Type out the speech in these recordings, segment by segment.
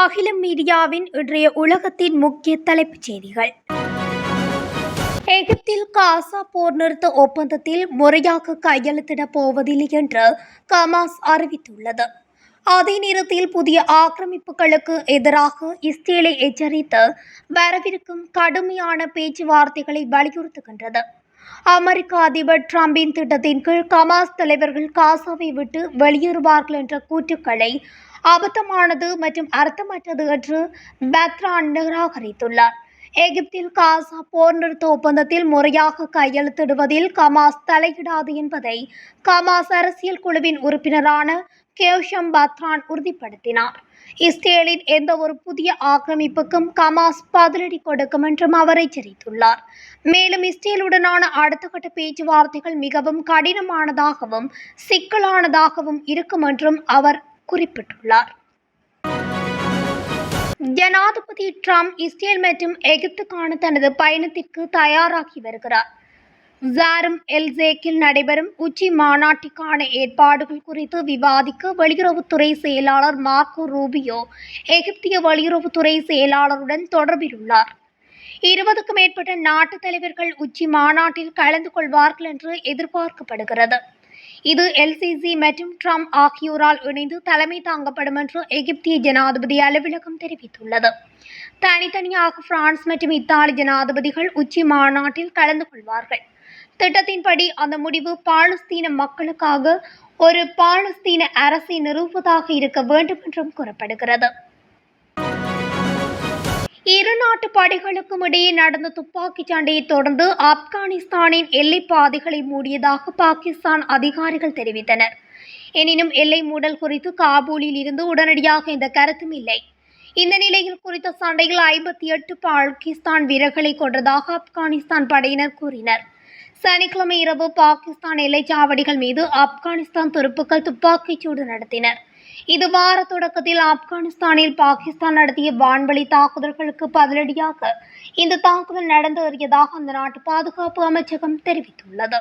அகிலம் மீடியாவின் இன்றைய உலகத்தின் முக்கிய தலைப்புச் செய்திகள். எகிப்தில் காசா போர் நிறுத்த ஒப்பந்தத்தில் முறையாக கையெழுத்திடப் போவதில்லை என்று கமாஸ் அறிவித்துள்ளது. அதே நேரத்தில் புதிய ஆக்கிரமிப்புகளுக்கு எதிராக இஸ்ரேலை எச்சரித்து வரவிருக்கும் கடுமையான பேச்சுவார்த்தைகளை வலியுறுத்துகின்றது. அமெரிக்க அதிபர் டிரம்பின் திட்டத்தின் கீழ் கமாஸ் தலைவர்கள் காசாவை விட்டு வெளியேறுவார்கள் என்ற கூற்றுக்களை அபத்தமானது மற்றும் அர்த்தமற்றது என்று பத்ரான் நிராகரித்துள்ளார். எகிப்தில் காசா போர் நிறுத்த ஒப்பந்தத்தில் முறையாக கையெழுத்திடுவதில் கமாஸ் தலையிடாது என்பதை கமாஸ் அரசியல் குழுவின் உறுப்பினரான கேஷம் பத்ரான் உறுதிப்படுத்தினார். இஸ்ரேலின் எந்த ஒரு புதிய ஆக்கிரமிப்புக்கும் கமாஸ் பதிலடி கொடுக்கும் என்றும் அவர் எச்சரித்துள்ளார். மேலும் இஸ்ரேலுடனான அடுத்த கட்ட பேச்சுவார்த்தைகள் மிகவும் கடினமானதாகவும் சிக்கலானதாகவும் இருக்கும் என்றும் அவர் குறிப்பிட்டுள்ளார். ஜனாதிபதி ட்ரம்ப் இஸ்ரேல் மற்றும் எகிப்துக்கான தனது பயணத்திற்கு தயாராகி வருகிறார். ஜாரும் எல்சேக்கில் நடைபெறும் உச்சி மாநாட்டிற்கான ஏற்பாடுகள் குறித்து விவாதிக்க வெளியுறவுத்துறை செயலாளர் மார்க்கோ ரூபியோ எகிப்திய வெளியுறவுத்துறை செயலாளருடன் தொடர்பில் உள்ளார் இருபதுக்கும் மேற்பட்ட நாட்டு தலைவர்கள் உச்சி மாநாட்டில் கலந்து கொள்வார்கள் என்று எதிர்பார்க்கப்படுகிறது. இது எல்சிசி மற்றும் ட்ரம்ப் ஆகியோரால் இணைந்து தலைமை தாங்கப்படும் என்று எகிப்திய ஜனாதிபதி அலுவலகம் தெரிவித்துள்ளது. தனித்தனியாக பிரான்ஸ் மற்றும் இத்தாலி ஜனாதிபதிகள் உச்சி மாநாட்டில் கலந்து கொள்வார்கள். திட்டத்தின்படி அந்த முடிவு பாலஸ்தீன மக்களுக்காக ஒரு பாலஸ்தீன அரசை நிறுவுவதாக இருக்க வேண்டும் என்றும் கூறப்படுகிறது. இரு நாட்டு படைகளுக்கும் இடையே நடந்த துப்பாக்கிச் சண்டையை தொடர்ந்து ஆப்கானிஸ்தானின் எல்லை பாதைகளை மூடியதாக பாகிஸ்தான் அதிகாரிகள் தெரிவித்தனர். எனினும் எல்லை மூடல் குறித்து காபூலில் இருந்து உடனடியாக இந்த கருத்தும் இல்லை. இந்த நிலையில் குறித்த சண்டையில் ஐம்பத்தி எட்டு பாகிஸ்தான் வீரர்களை கொன்றதாக ஆப்கானிஸ்தான் படையினர் கூறினர். சனிக்கிழமை இரவு பாகிஸ்தான் எல்லைச் சாவடிகள் மீது ஆப்கானிஸ்தான் துருப்புக்கள் துப்பாக்கிச்சூடு நடத்தினர் இது வார தொடக்கத்தில் ஆப்கானிஸ்தானில் பாகிஸ்தான் நடத்திய வான்வழி தாக்குதல்களுக்கு பதிலடியாக இந்த தாக்குதல் நடந்து வருகிறதாக அந்த நாட்டு பாதுகாப்பு அமைச்சகம் தெரிவித்துள்ளது.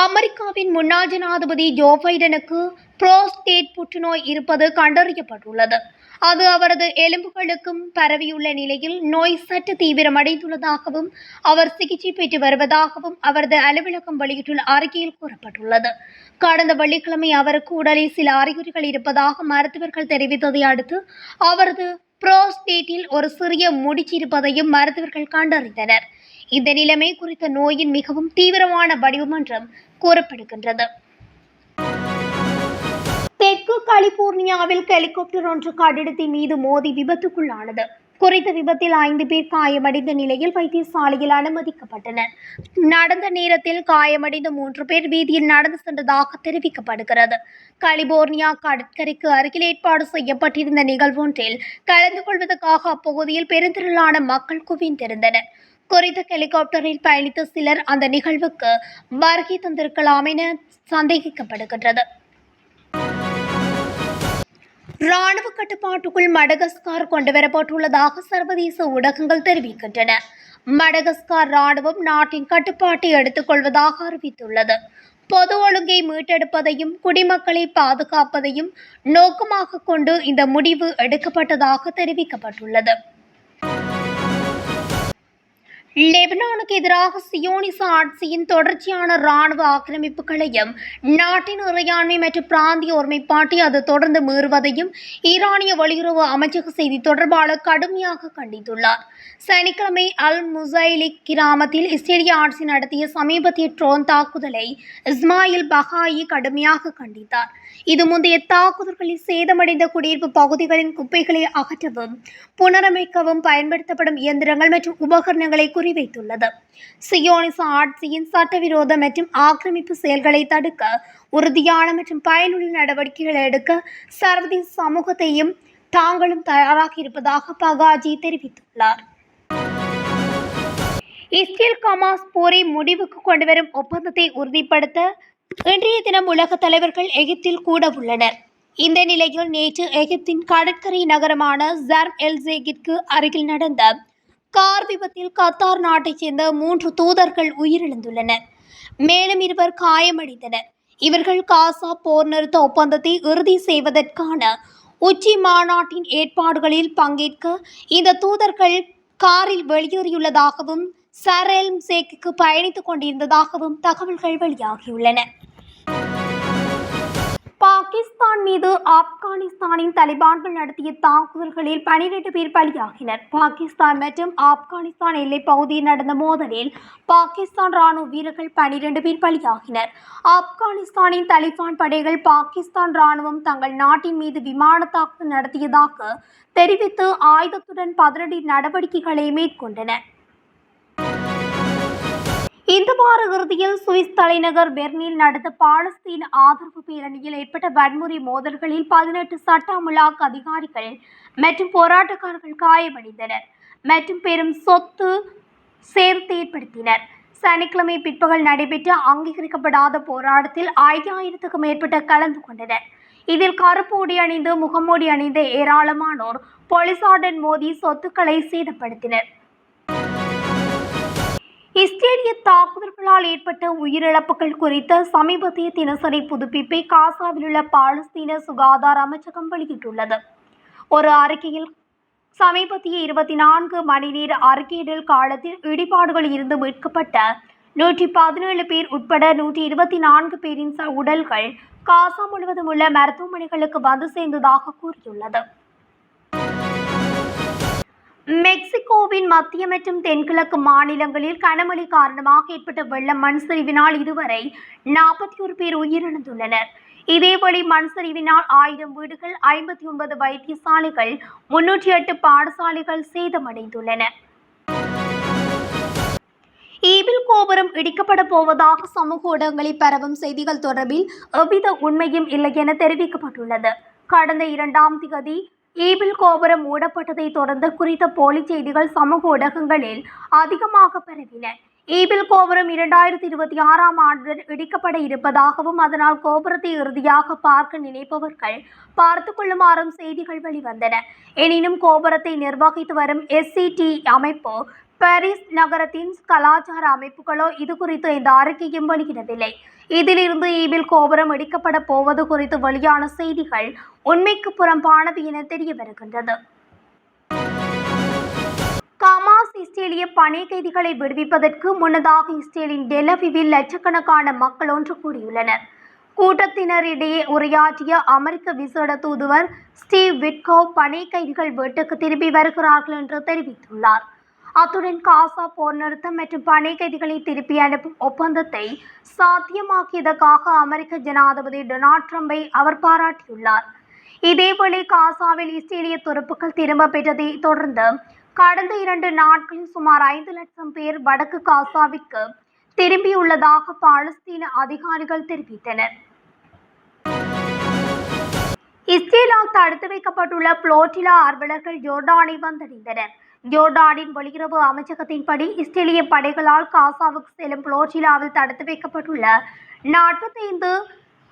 அமெரிக்காவின் முன்னாள் ஜனாதிபதி ஜோ பைடனுக்கு புரோஸ்டேட் புற்றுநோய் இருப்பது கண்டறியப்பட்டுள்ளது. அது அவரது எலும்புகளுக்கும் பரவியுள்ள நிலையில் நோய் சற்று தீவிரமடைந்துள்ளதாகவும் அவர் சிகிச்சை பெற்று வருவதாகவும் அவரது அலுவலகம் வெளியிட்டுள்ள அறிக்கையில் கூறப்பட்டுள்ளது. கடந்த வெள்ளிக்கிழமை அவருக்கு உடலில் சில அறிகுறிகள் இருப்பதாக மருத்துவர்கள் தெரிவித்ததை அடுத்து அவரது புரோஸ்டேட்டில் ஒரு சிறிய முடிச்சு இருப்பதையும் மருத்துவர்கள் கண்டறிந்தனர். இந்த நிலைமை குறித்த நோயின் மிகவும் தீவிரமான வடிவம் என்றும் கூறப்படுகின்றது. தெற்கு கலிபோர்னியாவில் ஹெலிகாப்டர் ஒன்று கட்டிடத்தின் மீது மோதி விபத்துக்குள்ளானது. குறித்த விபத்தில் ஐந்து பேர் காயமடைந்த நிலையில் வைத்தியசாலையில் அனுமதிக்கப்பட்டனர். நடந்த நேரத்தில் காயமடைந்த மூன்று பேர் வீதியில் நடந்து சென்றதாக தெரிவிக்கப்படுகிறது. கலிபோர்னியா கடற்கரைக்கு அருகில் ஏற்பாடு செய்யப்பட்டிருந்த நிகழ்வொன்றில் கலந்து கொள்வதற்காக அப்பகுதியில் பெருந்திரளான மக்கள் குவிந்திருந்தனர். குறித்த ஹெலிகாப்டரில் பயணித்த சிலர் அந்த நிகழ்வுக்கு வருகை தந்திருக்கலாம் என சந்தேகிக்கப்படுகின்றது. ராணுவ கட்டுப்பாட்டுக்குள் மடகஸ்கார் கொண்டுவரப்பட்டுள்ளதாக சர்வதேச ஊடகங்கள் தெரிவிக்கின்றன. மடகஸ்கார் ராணுவம் நாட்டின் கட்டுப்பாட்டை எடுத்துக்கொள்வதாக அறிவித்துள்ளது. பொது ஒழுங்கை மீட்டெடுப்பதையும் குடிமக்களை பாதுகாப்பதையும் நோக்கமாக கொண்டு இந்த முடிவு எடுக்கப்பட்டதாக தெரிவிக்கப்பட்டுள்ளது. லெபனானுக்கு எதிராக சியோனிச ஆட்சியின் தொடர்ச்சியான இராணுவ ஆக்கிரமிப்புகளையும் நாட்டின் இறையாண்மை மற்றும் பிராந்திய ஒருமைப்பாட்டை அது தொடர்ந்து மீறுவதையும் ஈரானிய வெளியுறவு அமைச்சக செய்தி தொடர்பாளர் கடுமையாக கண்டித்துள்ளார். சனிக்கிழமை அல் முசைலிக் கிராமத்தில் இஸ்ரேலிய ஆட்சி நடத்திய சமீபத்திய ட்ரோன் தாக்குதலை இஸ்மாயில் பஹாயி கடுமையாக கண்டித்தார். இது முந்தைய தாக்குதல்களில் சேதமடைந்த குடியிருப்பு பகுதிகளின் குப்பைகளை அகற்றவும் புனரமைக்கவும் பயன்படுத்தப்படும் இயந்திரங்கள் மற்றும் உபகரணங்களை குறிவைத்துள்ளது. சியோனிச ஆட்சியின் சட்டவிரோத மற்றும் ஆக்கிரமிப்பு செயல்களை தடுக்க உறுதியான மற்றும் பயனுள்ள நடவடிக்கைகளை எடுக்க சர்வதேச சமூகத்தையும் தாங்களும் தயாராக இருப்பதாக பகாஜி தெரிவித்துள்ளார். இஸ்ரேல் கமாஸ் போரை முடிவுக்கு கொண்டுவரும் ஒப்பந்தத்தை உறுதிப்படுத்த இன்றைய தினம் உலக தலைவர்கள் எகிப்தில் கூட உள்ளனர். இந்த நிலையில் நேற்று எகிப்தின் கடற்கரை நகரமான ஜர்ம் எல்சேகிற்கு அருகில் நடந்த கார் விபத்தில் கத்தார் நாட்டைச் சேர்ந்த மூன்று தூதர்கள் உயிரிழந்துள்ளனர். மேலும் இருவர் காயமடைந்தனர். இவர்கள் காசா போர் நிறுத்த ஒப்பந்தத்தை இறுதி செய்வதற்கான உச்சி மாநாட்டின் ஏற்பாடுகளில் பங்கேற்க இந்த தூதர்கள் காரில் வெளியேறியுள்ளதாகவும் சரெல் சேக்கு பயணித்துக் கொண்டிருந்ததாகவும் தகவல்கள் வெளியாகியுள்ளன. பாகிஸ்தான் மீது ஆப்கானிஸ்தானின் தலிபான்கள் நடத்திய தாக்குதல்களில் பனிரெண்டு பேர் பலியாகினர். பாகிஸ்தான் மற்றும் ஆப்கானிஸ்தான் எல்லைப் பகுதியில் நடந்த மோதலில் பாகிஸ்தான் ராணுவ வீரர்கள் பனிரெண்டு பேர் பலியாகினர். ஆப்கானிஸ்தானின் தலிபான் படைகள் பாகிஸ்தான் ராணுவம் தங்கள் நாட்டின் மீது விமான தாக்குதல் நடத்தியதாக தெரிவித்து ஆயுதத்துடன் பதினடி நடவடிக்கைகளை மேற்கொண்டனர் இந்த வார இறுதியில் சுவிஸ் தலைநகர் பெர்னில் நடந்த பாலஸ்தீன ஆதரவு பேரணியில் ஏற்பட்ட வன்முறை மோதல்களில் பதினெட்டு சட்ட அமலாக்க அதிகாரிகள் மற்றும் போராட்டக்காரர்கள் காயமடைந்தனர் மற்றும் பெரும் சொத்து சேர்த்து ஏற்படுத்தினர். சனிக்கிழமை பிற்பகல் நடைபெற்ற அங்கீகரிக்கப்படாத போராட்டத்தில் ஐயாயிரத்துக்கும் மேற்பட்ட கலந்து கொண்டனர். இதில் கருப்பு அணிந்து முகமூடி அணிந்த ஏராளமானோர் போலீசாருடன் மோதி சொத்துக்களை சேதப்படுத்தினர். இஸ்ரேலிய தாக்குதல்களால் ஏற்பட்ட உயிரிழப்புகள் குறித்த சமீபத்திய தினசரி புதுப்பிப்பை காசாவில் உள்ள பாலஸ்தீன சுகாதார அமைச்சகம் வெளியிட்டுள்ளது. ஒரு அறிக்கையில் சமீபத்திய இருபத்தி நான்கு மணி நேர அறிக்கையிடல் காலத்தில் இடிபாடுகள் இருந்து மீட்கப்பட்ட நூற்றி பதினேழு பேர் உட்பட நூற்றி இருபத்தி நான்கு பேரின் உடல்கள் காசா முழுவதும் உள்ள மருத்துவமனைகளுக்கு வந்து சேர்ந்ததாக கூறியுள்ளது. மத்திய மற்றும் தென்கிழக்கு மாநிலங்களில் கனமழை காரணமாக ஏற்பட்ட வெள்ளம் மண் சரிவினால் இதுவரை நாற்பத்தி ஒரு பேர் உயிரிழந்துள்ளனர். இதேபடி மண் சரிவினால் ஆயிரம் வீடுகள் ஐம்பத்தி ஒன்பது வைத்தியசாலைகள் முன்னூற்றி எட்டு பாடசாலைகள் சேதமடைந்துள்ளன. ஈபில் கோபுரம் இடிக்கப்பட போவதாக சமூக ஊடகங்களில் பரவும் செய்திகள் தொடர்பில் எவ்வித உண்மையும் இல்லை என தெரிவிக்கப்பட்டுள்ளது. கடந்த இரண்டாம் திகதி ஈபில் கோபுரம் மூடப்பட்டதை தொடர்ந்து குறித்த போலி செய்திகள் சமூக ஊடகங்களில் அதிகமாக பரவின. ஈபில் கோபுரம் இரண்டாயிரத்தி இருபத்தி ஆறாம் ஆண்டு இடிக்கப்பட இருப்பதாகவும் அதனால் கோபுரத்தை இறுதியாக பார்க்க நினைப்பவர்கள் பார்த்து கொள்ளுமாறும் செய்திகள் வெளிவந்தன. எனினும் கோபுரத்தை நிர்வகித்து வரும் எஸ்சிடி அமைப்பு பாரிஸ் நகரத்தின் கலாச்சார அமைப்புகளோ இது குறித்து இந்த அறிக்கையும் வெளியிடவில்லை. இதிலிருந்து ஈபில் கோபுரம் இடிக்கப்பட போவது குறித்து வெளியான செய்திகள் உண்மைக்கு புறம்பானது என தெரிய வருகின்றது. ஹமாஸ் இஸ்ரேலிய பணி கைதிகளை விடுவிப்பதற்கு முன்னதாக இஸ்ரேலின் டெலவிவில் லட்சக்கணக்கான மக்கள் ஒன்று கூடியுள்ளனர். கூட்டத்தினரிடையே உரையாற்றிய அமெரிக்க விசேட தூதுவர் ஸ்டீவ் விட்கோ பணி கைதிகள் வீட்டுக்கு திரும்பி வருகிறார்கள் என்று தெரிவித்துள்ளார். அத்துடன் காசா போர் நிறுத்தம் மற்றும் பணி கைதிகளை திருப்பி அனுப்பும் ஒப்பந்தத்தை சாத்தியமாக்கியதற்காக அமெரிக்க ஜனாதிபதி டொனால்ட் ட்ரம்பை அவர் பாராட்டியுள்ளார். இதேவேளை காசாவில் இஸ்ரேலிய துருப்புக்கள் திரும்ப பெற்றதை தொடர்ந்து கடந்த இரண்டு நாட்களில் சுமார் ஐந்து லட்சம் பேர் வடக்கு காசாவிற்கு திரும்பியுள்ளதாக பாலஸ்தீன அதிகாரிகள் தெரிவித்தனர். இஸ்ரேலால் தடுத்து வைக்கப்பட்டுள்ள புளோட்டிலா ஆர்வலர்கள் ஜோர்டானை வந்தடைந்தனர். ஜோர்டானின் வெளியுறவு அமைச்சகத்தின்படி இஸ்ரேலிய படைகளால் காசாவுக்கு செல்லும் புளோர்ஜிலாவில் தடுத்து வைக்கப்பட்டுள்ள நாற்பத்தைந்து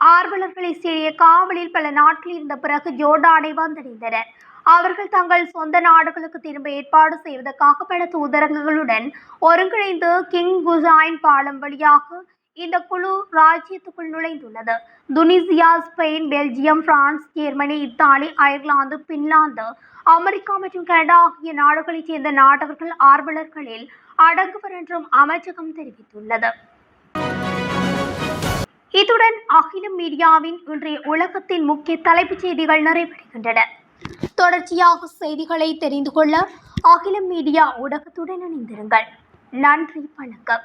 ஆர்வலர்கள் இஸ்ரேலிய காவலில் பல நாட்கள் இருந்த பிறகு ஜோர்டானை வந்தடைந்தனர். அவர்கள் தங்கள் சொந்த நாடுகளுக்கு திரும்ப ஏற்பாடு செய்வதற்காக பல தூதரகங்களுடன் ஒருங்கிணைந்து கிங் குசாயின் பாலம் வழியாக இந்த குழு ராஜ்யத்துக்குள் நுழைந்துள்ளது. Tunisia Spain Belgium France Germany Italy Ireland Finland America மற்றும் கனடா ஆகிய நாடுகளைச் சேர்ந்த நாட்டவர்கள் ஆர்வலர்களில் அடங்குவர் என்றும் அமைச்சகம் தெரிவித்துள்ளது. இத்துடன் அகிலம் மீடியாவின் இன்றைய உலகத்தின் முக்கிய தலைப்புச் செய்திகள் நிறைவடைகின்றன. தொடர்ச்சியாக செய்திகளை தெரிந்து கொள்ள அகிலம் மீடியா ஊடகத்துடன் இணைந்திருங்கள். நன்றி வணக்கம்.